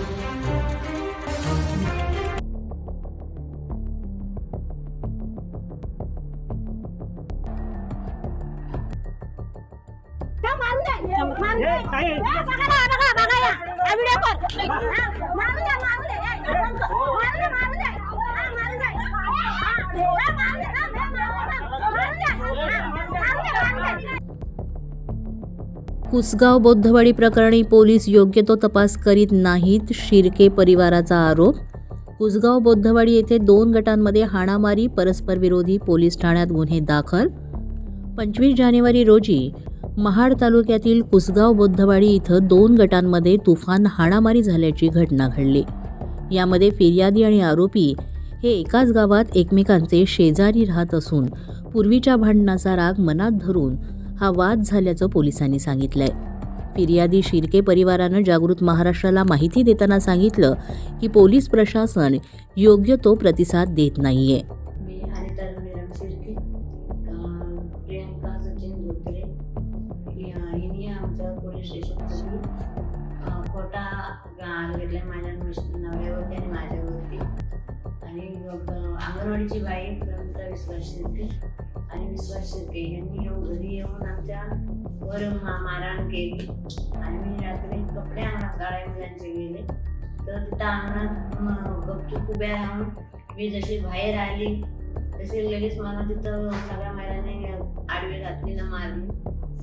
Come on, come on. Yeah, come on. Yeah, come on. Yeah, come on. Yeah, come on. Yeah, come on. Kusgaon Bauddhawadi प्रकरणी police योग्य तो तपास करीत नाहीत शिर्के परिवाराचा आरोप? कुसगाव बौद्धवाडी येथे दोन गटांमध्ये हाणामारी परस्परविरोधी पोलीस ठाण्यात गुन्हे दाखल? पंचवीस जानेवारी रोजी महाड तालुक्यातील कुसगाव बौद्धवाडी इथं दोन गटांमध्ये तुफान हाणामारी झाल्याची घटना घडली. यामध्ये फिर्यादी आणि आरोपी हे एकाच गावात एकमेकांचे शेजारी राहत असून पूर्वीच्या भांडणाचा राग मनात धरून हा वाद झाल्याचं पोलिसांनी सांगितलंय. फिर्यादी शिर्के परिवारानं जागृत महाराष्ट्राला माहिती देताना सांगितलं की पोलीस प्रशासन योग्य तो प्रतिसाद देत नाहीये. खोटा माझ्या आणि माझ्यावरती. आणि अंगणवाडीची बाई प्रियंका विश्वास शिर्के आणि विश्वास शिर्के यांनी येऊन घरी येऊन आमच्या वर मा मारहाण केली. आणि मी रात्री कपडे अंगणात गाळ्या मुलांचे गेले. तर तिथं अंगणात गपचूप उभ्या राहून मी जशी बाहेर आली तसे लगेच मला तिथं सगळ्या महिलांनी आडवी घातली ना मारली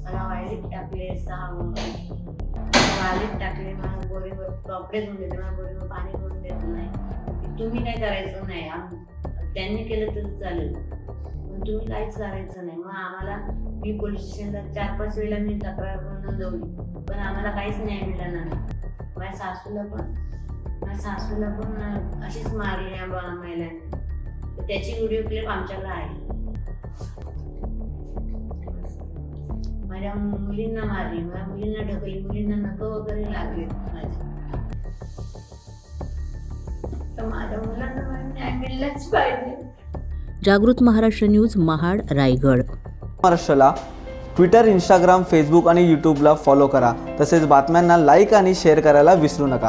मला वायरीत टाकले सहा वालीत टाकले मला बोरीवर कपडे धुवून देते मला बोरीवर पाणी भरून देत नाही. तुम्ही काय करायचं नाही आम- त्यांनी केलं तर चालेल. पण तुम्ही काहीच करायचं नाही. मग आम्हाला मी पोलीस स्टेशनला चार पाच वेळेला मी तक्रार नोंदवली. पण आम्हाला काहीच न्याय मिळाला नाही. माझ्या सासूला पण माझ्या सासूला पण अशीच मारली या बा- महिलांनी त्याची व्हिडिओ क्लिप आमच्याकडे आहे. माझ्या मुलींना मारली. माझ्या मुलींना ढकलली. मुलींना नको वगैरे लागले माझ्या तर माझ्या मुलांना मला न्याय मिळलाच पाहिजे. जागृत महाराष्ट्र न्यूज महाड रायगड. महाराष्ट्राला ट्विटर इंस्टाग्राम फेसबुक आणि यूट्यूबला फॉलो करा. तसेच बातम्यांना लाईक आणि शेअर करायला विसरू नका.